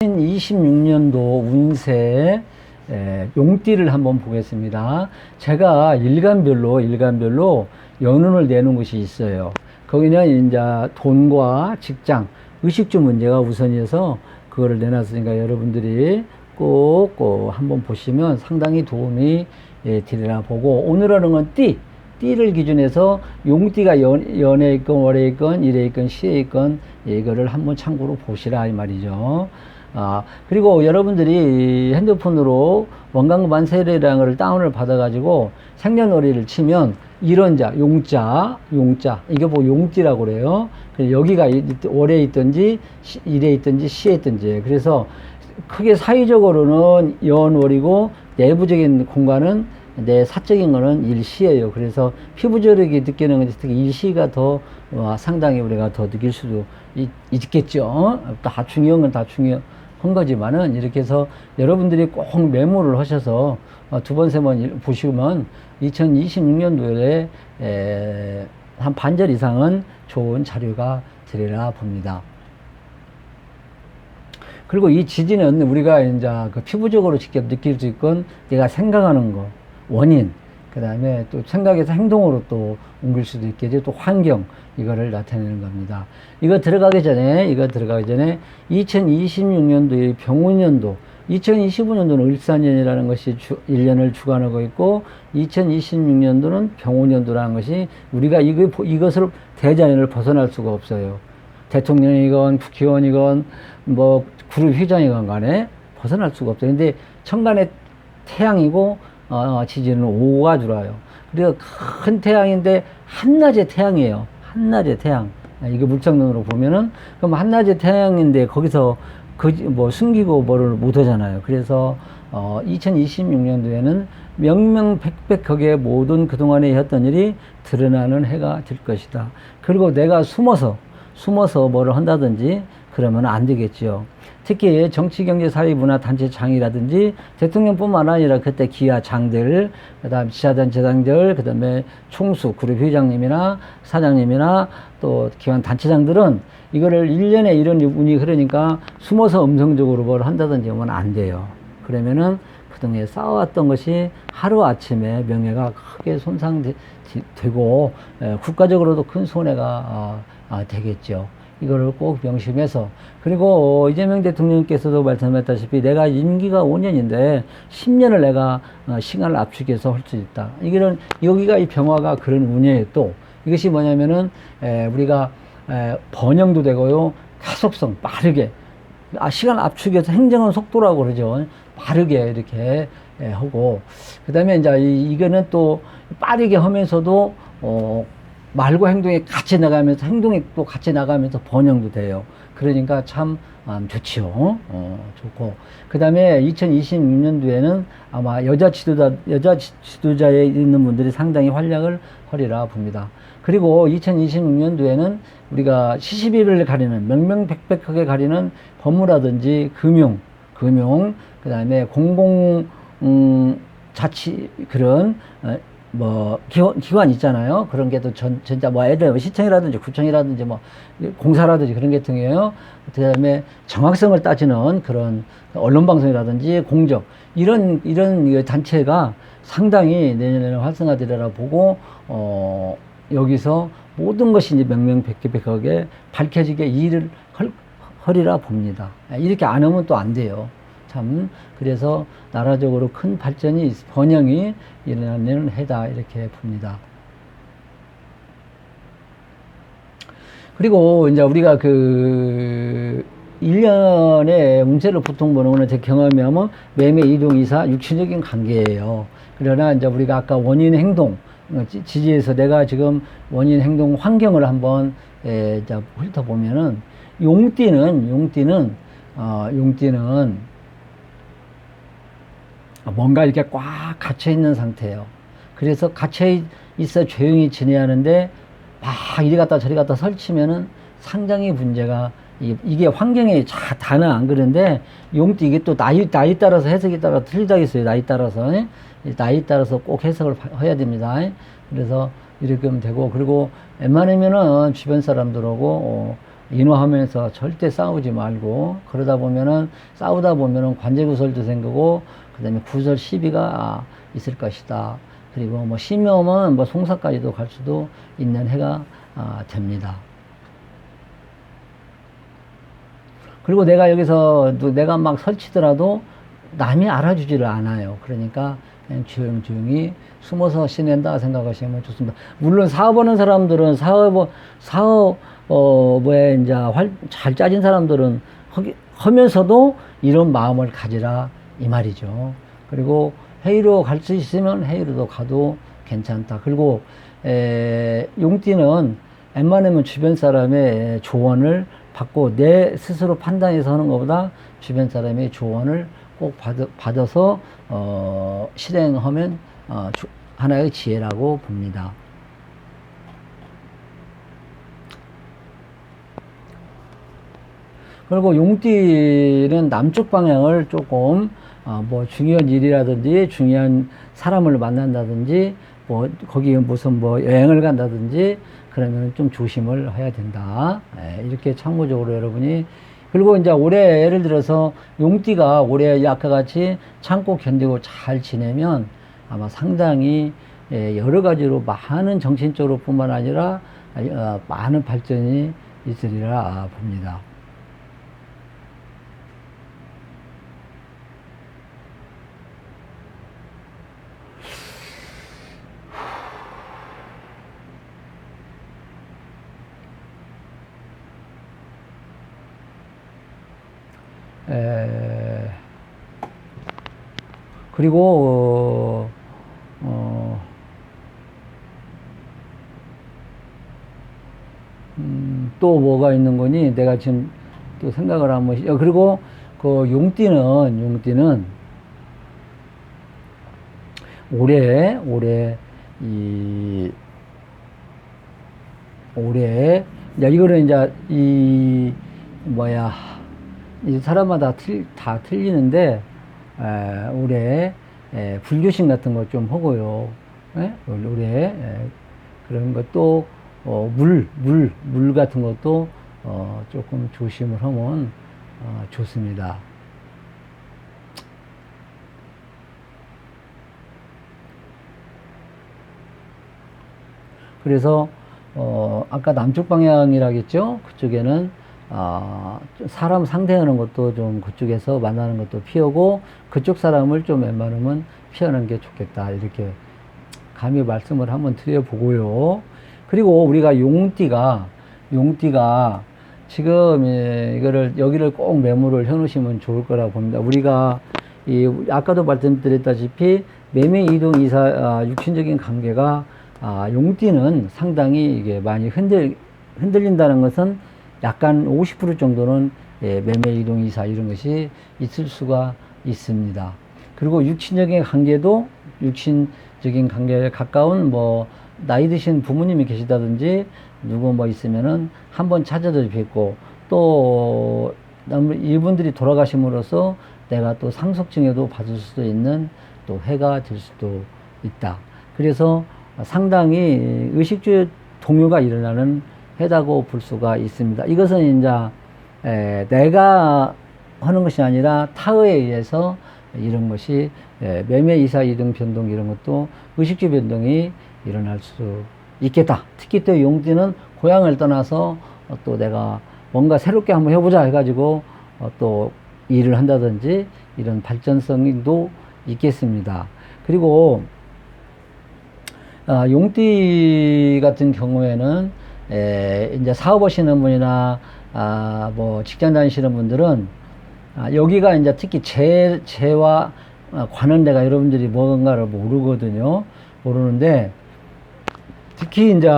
2026년도 운세 에, 용띠를 한번 보겠습니다. 제가 일간별로 일간별로 연운을 내는 곳이 있어요. 거기는 이제 돈과 직장, 의식주 문제가 우선이어서 그거를 내놨으니까 여러분들이 꼭, 꼭 한번 보시면 상당히 도움이 예, 되리라 보고 오늘 하는 건 띠. 띠를 기준해서 용띠가 연, 연에 있건 월에 있건 일에 있건 시에 있건 예, 이거를 한번 참고로 보시라 이 말이죠. 아, 그리고 여러분들이 이 핸드폰으로 원광 만 세례라는 걸 다운을 받아가지고 생년월일을 치면 이런자, 용자, 용자, 이게 뭐 용띠라고 그래요. 여기가 이- 월에 있든지 시- 일에 있든지 시에 있든지. 그래서 크게 사회적으로는 연월이고 내부적인 공간은 내 사적인 거는 일시예요. 그래서 피부저력이 느끼는 것이 특히 일시가 더 어, 상당히 우리가 더 느낄 수도 있, 있겠죠. 다 중요한 건 다 중요 한 거지만은 이렇게 해서 여러분들이 꼭 메모를 하셔서 어, 두 번, 세 번 보시면 2026년도에 한 반절 이상은 좋은 자료가 되리라 봅니다. 그리고 이 지진은 우리가 이제 그 피부적으로 직접 느낄 수 있건 내가 생각하는 거, 원인, 그 다음에 또 생각에서 행동으로 또 옮길 수도 있겠죠. 또 환경, 이거를 나타내는 겁니다. 이거 들어가기 전에, 이거 들어가기 전에 2026년도의 병운년도, 2025년도는 을사년이라는 것이 주, 1년을 주관하고 있고, 2026년도는 병운년도라는 것이 우리가 이거, 이것을 대자연을 벗어날 수가 없어요. 대통령이건 국회의원이건 뭐 그룹 회장이건 간에 벗어날 수가 없어요. 근데 천간에 태양이고 어, 지지는 오가 들어와요. 그래서 큰 태양인데 한낮의 태양이에요. 한낮의 태양. 이게 물장론으로 보면은 그럼 한낮의 태양인데 거기서 그 뭐 숨기고 뭐를 못 하잖아요. 그래서 어 2026년도에는 명명백백하게 모든 그동안에 했던 일이 드러나는 해가 될 것이다. 그리고 내가 숨어서 숨어서 뭐를 한다든지 그러면 안 되겠죠. 특히 정치, 경제, 사회, 문화, 단체 장이라든지 대통령뿐만 아니라 그때 기아 장들, 그 다음 지자단체장들, 그 다음에 총수, 그룹 회장님이나 사장님이나 또 기관 단체장들은 이거를 1년에 이런 운이 흐르니까 숨어서 음성적으로 뭘 한다든지 하면 안 돼요. 그러면은 그동안에 쌓아왔던 것이 하루아침에 명예가 크게 손상되고 국가적으로도 큰 손해가 아, 아, 되겠죠. 이거를 꼭 명심해서 그리고 이재명 대통령께서도 말씀했다시피 내가 임기가 5년인데 10년을 내가 어, 시간을 압축해서 할 수 있다. 이거는 여기가 이 병화가 그런 운이에요. 또 이것이 뭐냐면은 에, 우리가 에, 번영도 되고요. 가속성 빠르게 아, 시간 압축해서 행정은 속도라고 그러죠. 빠르게 이렇게 예, 하고 그다음에 이제 이, 이거는 또 빠르게 하면서도 어 말과 행동이 같이 나가면서 행동이 또 같이 나가면서 번영도 돼요. 그러니까 참 음, 좋지요. 어, 좋고 그 다음에 2026년도에는 아마 여자 지도자 여자 지- 지도자에 있는 분들이 상당히 활약을 하리라 봅니다. 그리고 2026년도에는 우리가 시시비를 가리는 명명백백하게 가리는 법무라든지 금융, 금융, 그 다음에 공공 음, 자치 그런 어, 뭐 기관, 기관 있잖아요. 그런 게 또전 진짜 뭐 애들 뭐 시청이라든지 구청이라든지 뭐 공사라든지 그런 게 등이에요. 그다음에 정확성을 따지는 그런 언론 방송이라든지 공적 이런 이런 이 단체가 상당히 내년에는 활성화되리라 보고 어 여기서 모든 것이 이제 명명백백하게 밝혀지게 일을 헐, 허리라 봅니다. 이렇게 안 하면 또 안 돼요. 참 그래서 나라적으로 큰 발전이 있- 번영이 일어나는 해다 이렇게 봅니다. 그리고 이제 우리가 그 1년에 운세를 보통 보는 거는 제 경험에 하면 매매 이동 이사 육체적인 관계예요. 그러나 이제 우리가 아까 원인 행동 어, 지- 지지에서 내가 지금 원인 행동 환경을 한번 에, 이제 훑어보면은 용띠는 용띠는 어, 용띠는 뭔가 이렇게 꽉 갇혀 있는 상태예요. 그래서 갇혀 있어 조용히 지내야 하는데 막 이리 갔다 저리 갔다 설치면은 상당히 문제가 이- 이게 환경이 자, 다는 안 그런데 용띠 이게 또 나이 나이 따라서 해석이 따라 틀리다 있어요. 나이 따라서 예? 이 나이 따라서 꼭 해석을 하- 해야 됩니다. 예? 그래서 이렇게 하면 되고 그리고 웬만하면은 주변 사람들하고 어, 인화하면서 절대 싸우지 말고 그러다 보면은 싸우다 보면은 관제구설도 생기고 그다음에 구설 시비가 있을 것이다. 그리고 뭐 심하면 뭐 송사까지도 갈 수도 있는 해가 아, 됩니다. 그리고 내가 여기서 또 내가 막 설치더라도 남이 알아주지를 않아요. 그러니까 그냥 조용조용히 숨어서 지낸다 생각하시면 좋습니다. 물론 사업하는 사람들은 사업, 사업, 어, 뭐에 이제 활, 잘 짜진 사람들은 허기, 하면서도 이런 마음을 가지라 이 말이죠. 그리고 회의로 갈 수 있으면 회의로도 가도 괜찮다. 그리고 에, 용띠는 웬만하면 주변 사람의 조언을 받고 내 스스로 판단해서 하는 것보다 주변 사람의 조언을 꼭 받, 받아서 어, 실행하면 어, 주, 하나의 지혜라고 봅니다. 그리고 용띠는 남쪽 방향을 조금 어, 뭐 중요한 일이라든지 중요한 사람을 만난다든지 뭐 거기 무슨 뭐 여행을 간다든지 그러면 좀 조심을 해야 된다. 예, 이렇게 참고적으로 여러분이 그리고 이제 올해 예를 들어서 용띠가 올해 아까 같이 참고 견디고 잘 지내면 아마 상당히 예, 여러 가지로 많은 정신적으로 뿐만 아니라 어, 많은 발전이 있으리라 봅니다. 에, 그리고 어, 어, 음, 또 뭐가 있는 거니? 내가 지금 또 생각을 한번 어, 그리고 그 용띠는 용띠는 올해 올해 이 올해 이제 이거는 이제 이 뭐야 이 사람마다 틀, 다 틀리는데 에, 올해 에, 불교신 같은 거좀 하고요. 에? 올해 에, 그런 것도 어, 물, 물, 물 같은 것도 어, 조금 조심을 하면 어, 좋습니다. 그래서 어, 아까 남쪽 방향이라겠죠? 그쪽에는 어, 사람 상대하는 것도 좀 그쪽에서 만나는 것도 피하고 그쪽 사람을 좀 웬만하면 피하는 게 좋겠다. 이렇게 감히 말씀을 한번 드려보고요. 그리고 우리가 용띠가, 용띠가 지금 예, 이거를 여기를 꼭 메모를 해 놓으시면 좋을 거라고 봅니다. 우리가 이 아까도 말씀드렸다시피 매매 이동 이사 아, 육신적인 관계가 아, 용띠는 상당히 이게 많이 흔들 흔들린다는 것은 약간 50% 정도는 예, 매매 이동 이사 이런 것이 있을 수가 있습니다. 그리고 육신적인 관계도 육신적인 관계에 가까운 뭐 나이 드신 부모님이 계시다든지 누구 뭐 있으면은 한번 찾아도 뵙고 또 이분들이 돌아가심으로써 내가 또 상속증에도 받을 수도 있는 또 해가 될 수도 있다. 그래서 상당히 의식주의 동요가 일어나는 해다고 볼 수가 있습니다. 이것은 이제 에, 내가 하는 것이 아니라 타의에 의해서 이런 것이 에, 매매 이사 이동 변동 이런 것도 의식주 변동이 일어날 수 있겠다. 특히 또 용띠는 고향을 떠나서 어, 또 내가 뭔가 새롭게 한번 해보자 해가지고 어, 또 일을 한다든지 이런 발전성도 있겠습니다. 그리고 어, 용띠 같은 경우에는 에, 이제 사업하시는 분이나 아, 뭐 직장 다니시는 분들은 아, 여기가 이제 특히 재, 재와 관한 데가 여러분들이 뭔가를 모르거든요. 모르는데 특히 이제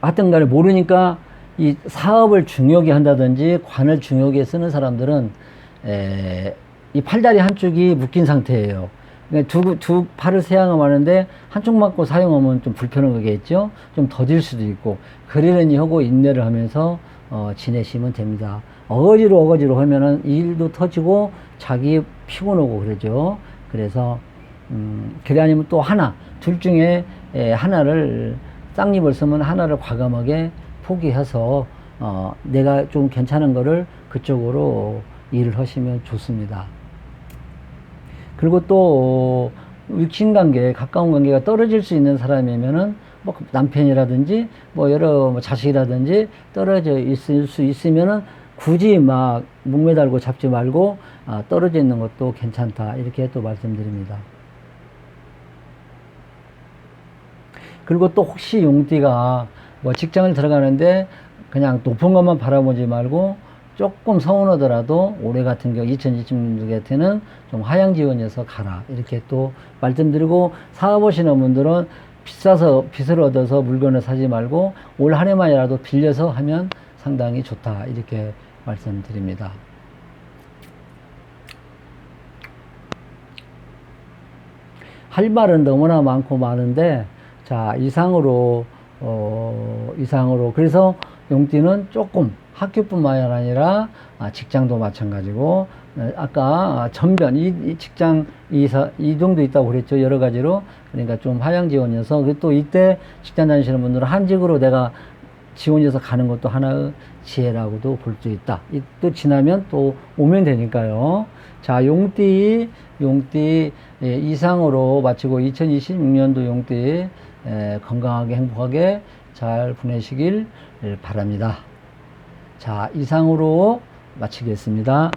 하여튼 간에 모르니까 이 사업을 중요하게 한다든지 관을 중요하게 쓰는 사람들은 에, 이 팔다리 한쪽이 묶인 상태예요. 그러니까 두, 두 팔을 사용하는데 한쪽 맞고 사용하면 좀 불편한 거겠죠? 좀 더딜 수도 있고, 그러려니 하고 인내를 하면서, 어, 지내시면 됩니다. 어거지로 어거지로 하면은 일도 터지고, 자기 피곤하고 그러죠. 그래서, 음, 그래 아니면 또 하나, 둘 중에 에, 하나를 땅잎을 쓰면 하나를 과감하게 포기해서 어, 내가 좀 괜찮은 거를 그쪽으로 일을 하시면 좋습니다. 그리고 또 육신 관계, 가까운 관계가 떨어질 수 있는 사람이면은 뭐 남편이라든지 뭐 여러 뭐 자식이라든지 떨어져 있을 수 있으면은 굳이 막 목매달고 잡지 말고 아, 떨어져 있는 것도 괜찮다 이렇게 또 말씀드립니다. 그리고 또 혹시 용띠가 뭐 직장을 들어가는데 그냥 높은 것만 바라보지 말고 조금 서운하더라도 올해 같은 경우 2020년 같은 좀 하향 지원해서 가라. 이렇게 또 말씀드리고 사업하시는 분들은 비싸서 빚을 얻어서 물건을 사지 말고 올 한 해만이라도 빌려서 하면 상당히 좋다. 이렇게 말씀드립니다. 할 말은 너무나 많고 많은데 자 이상으로 어 이상으로. 그래서 용띠는 조금 학교뿐만 아니라 아, 직장도 마찬가지고 어, 아까 전변 이, 이 직장 이사 이동도 있다고 그랬죠 여러 가지로 그러니까 좀 하향 지원이어서 그리고 또 이때 직장 다니시는 분들은 한직으로 내가 지원해서 가는 것도 하나의 지혜라고도 볼 수 있다. 이- 또 지나면 또 오면 되니까요. 자, 용띠, 용띠 예, 이상으로 마치고 2026년도 용띠 예, 건강하게 행복하게 잘 보내시길 바랍니다. 자, 이상으로 마치겠습니다.